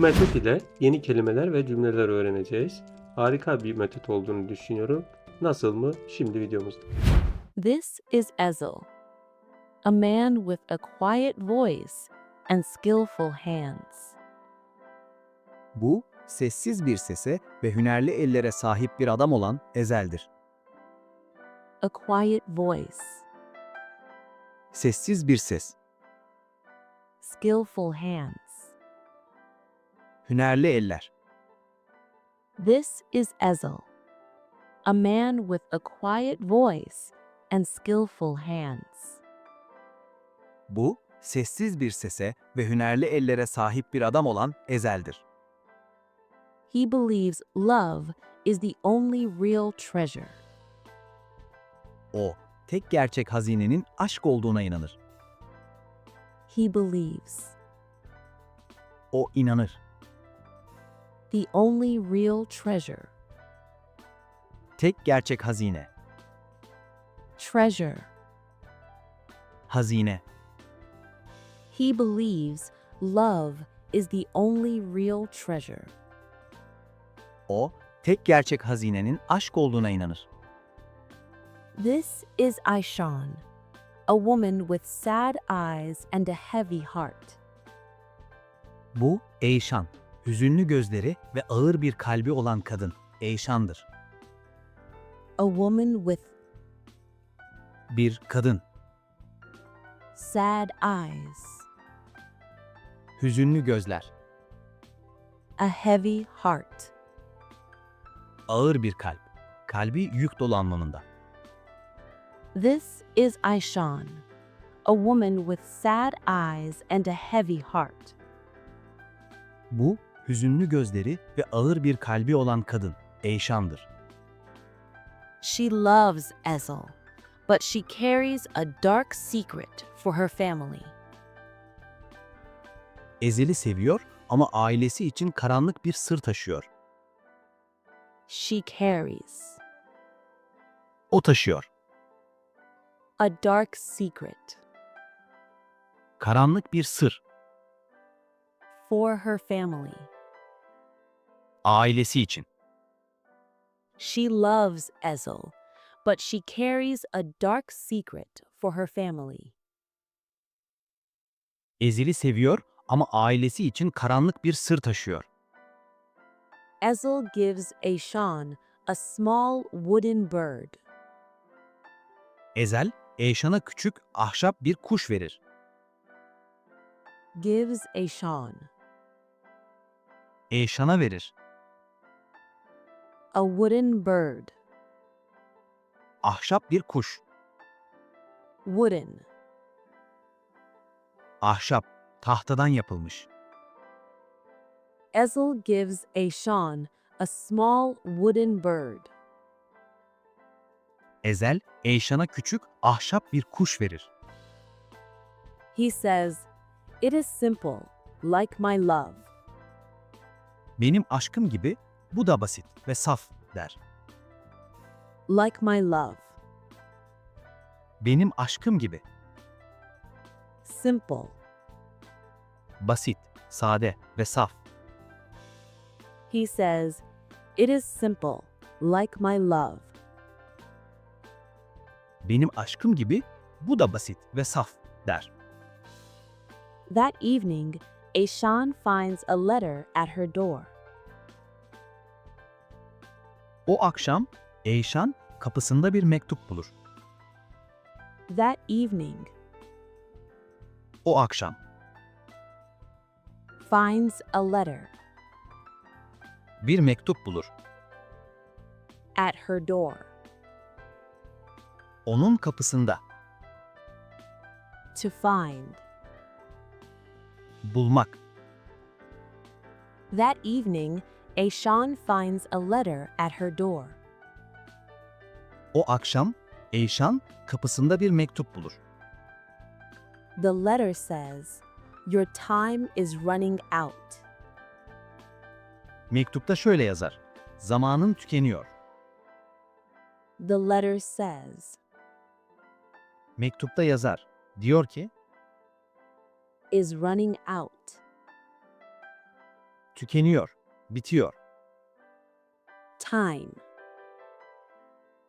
metot ile yeni kelimeler ve cümleler öğreneceğiz. Harika bir metot olduğunu düşünüyorum. Nasıl mı? Şimdi videomuzda. This is Ezel, a man with a quiet voice and skillful hands. Bu, sessiz bir sese ve hünerli ellere sahip bir adam olan Ezel'dir. A quiet voice, Sessiz bir ses, skillful hands. Hünerli eller. This is Ezel, a man with a quiet voice and skillful hands. Bu, sessiz bir sese ve hünerli ellere sahip bir adam olan Ezel'dir. He believes love is the only real treasure. O, tek gerçek hazinenin aşk olduğuna inanır. He believes O inanır. The only real treasure. Tek gerçek hazine, Treasure. hazine. He believes love is the only real treasure. O, tek gerçek hazinenin aşk olduğuna inanır. This is Aishan, a woman with sad eyes and a heavy heart. Bu, Eyşan, hüzünlü gözleri ve ağır bir kalbi olan kadın, Eyşan'dır. A woman with Bir kadın, sad eyes, hüzünlü gözler, a heavy heart. ağır bir kalp, kalbi yük dolu anlamında. This is Aishan, a woman with sad eyes and a heavy heart. Bu, hüzünlü gözleri ve ağır bir kalbi olan kadın, Eyşan'dır. She loves Ezel, but she carries a dark secret for her family. Ezel'i seviyor ama ailesi için karanlık bir sır taşıyor. She carries O taşıyor. a dark secret Karanlık bir sır, for her family. Ailesi için. She loves Ezel, but she carries a dark secret for her family. Ezel'i seviyor ama ailesi için karanlık bir sır taşıyor. Ezel gives Aishan a small wooden bird. Ezel, Eyşan'a küçük ahşap bir kuş verir. Gives Aishan Eyşan'a verir. A wooden bird. Ahşap bir kuş. Wooden. Ahşap, tahtadan yapılmış. Ezel gives Aishan a small wooden bird. Ezel, Eyşan'a küçük ahşap bir kuş verir. He says, It is simple, like my love. Benim aşkım gibi bu da basit ve saf der. Like my love. Benim aşkım gibi Simple. basit, sade ve saf. He says, It is simple, like my love. Benim aşkım gibi bu da basit ve saf der. That evening, Aishan finds a letter at her door. O akşam Eyşan kapısında bir mektup bulur. That evening, O akşam finds a letter bir mektup bulur. at her door. Onun kapısında To find. bulmak. That evening, Aishan finds a letter at her door. O akşam Eyşan kapısında bir mektup bulur. The letter says, Your time is running out. Mektupta şöyle yazar. Zamanın tükeniyor. The letter says, Mektupta yazar. Diyor ki, is running out. tükeniyor, bitiyor. Time.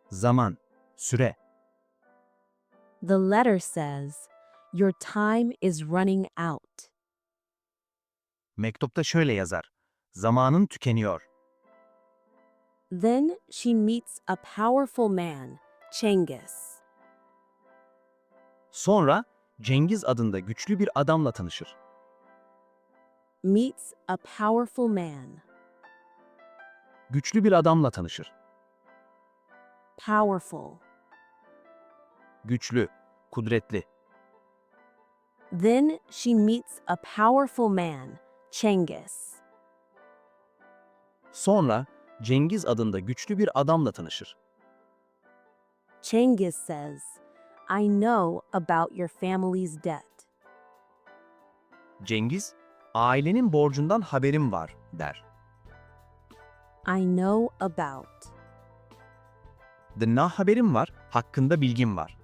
Zaman, süre. The letter says, Your time is running out. Mektupta şöyle yazar. Zamanın tükeniyor. Then she meets a powerful man, Cengiz. Sonra Cengiz adında güçlü bir adamla tanışır. Meets a powerful man. Güçlü bir adamla tanışır. Powerful. Güçlü, kudretli. Then she meets a powerful man, Cengiz. Sonra Cengiz adında güçlü bir adamla tanışır. Cengiz says, I know about your family's debt. Cengiz, ailenin borcundan haberim var der. I know about. The na haberim var, hakkında bilgim var.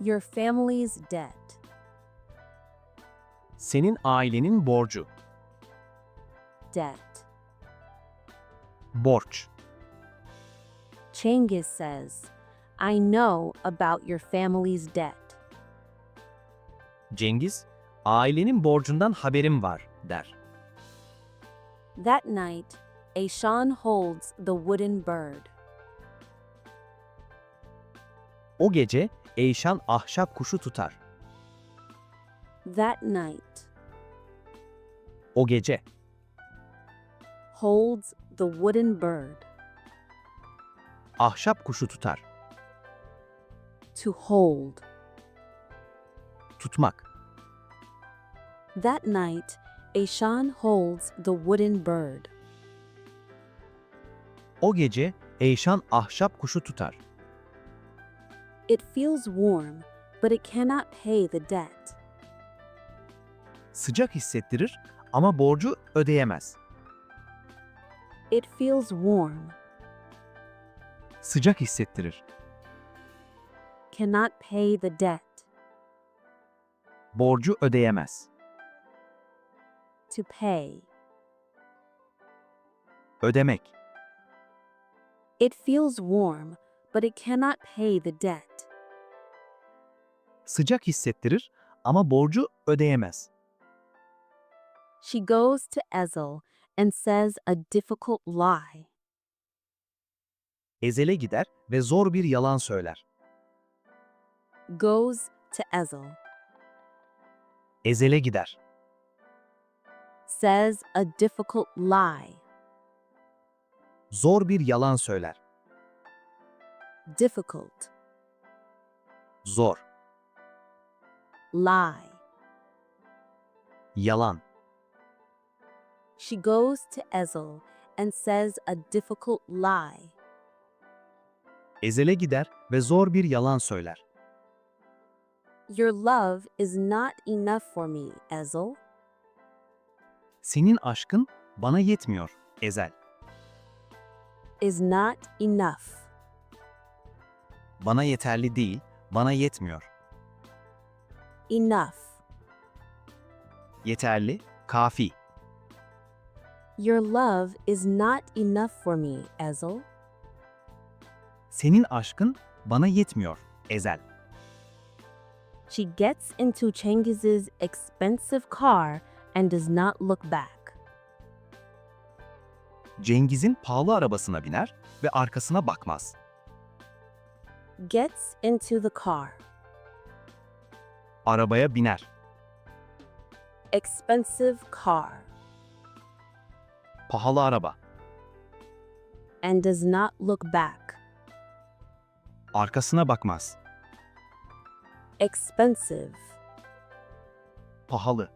Your family's debt. Senin ailenin borcu, Debt. borç. Cengiz says, I know about your family's debt. Cengiz, ailenin borcundan haberim var der. That night, Aishan holds the wooden bird. O gece Eyşan ahşap kuşu tutar. That night, O gece holds the wooden bird. ahşap kuşu tutar. To hold. Tutmak. That night, Aishan holds the wooden bird. O gece Eyşan ahşap kuşu tutar. It feels warm, but it cannot pay the debt. Sıcak hissettirir ama borcu ödeyemez. It feels warm, Sıcak hissettirir. cannot pay the debt. Borcu ödeyemez. To pay. Ödemek. It feels warm, but it cannot pay the debt. Sıcak hissettirir ama borcu ödeyemez. She goes to Ezel and says a difficult lie. Ezele gider ve zor bir yalan söyler. Goes to Ezel. Ezele gider. Says a difficult lie. Zor bir yalan söyler. Difficult. Zor. Lie. Yalan. She goes to Ezel and says a difficult lie. Ezele gider ve zor bir yalan söyler. Your love is not enough for me, Ezel. Senin aşkın bana yetmiyor, Ezel. Is not enough. Bana yeterli değil, bana yetmiyor. Enough. Yeterli, kafi. Your love is not enough for me, Ezel. Senin aşkın bana yetmiyor, Ezel. She gets into Chengiz's expensive car and does not look back. Cengiz'in pahalı arabasına biner ve arkasına bakmaz. Gets into the car. Arabaya biner. Expensive car. Pahalı araba. And does not look back. Arkasına bakmaz. Expensive. Pahalı.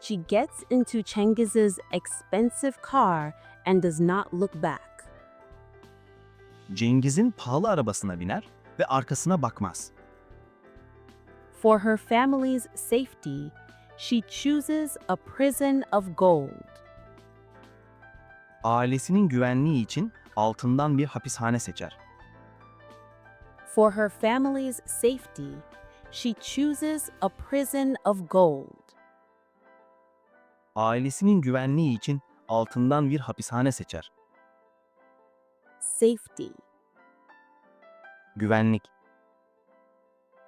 She gets into Chengiz's expensive car and does not look back. Cengiz'in pahalı arabasına biner ve arkasına bakmaz. For her family's safety, she chooses a prison of gold. Ailesinin güvenliği için altından bir hapishane seçer. For her family's safety, she chooses a prison of gold. Ailesinin güvenliği için altından bir hapishane seçer. Safety. Güvenlik,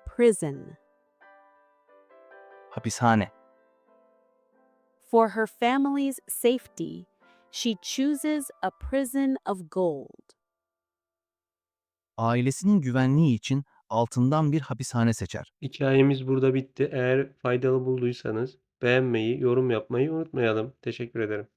Prison. hapishane. For her family's safety, she chooses a prison of gold. Ailesinin güvenliği için altından bir hapishane seçer. Hikayemiz burada bitti. Eğer faydalı bulduysanız beğenmeyi, yorum yapmayı unutmayalım. Teşekkür ederim.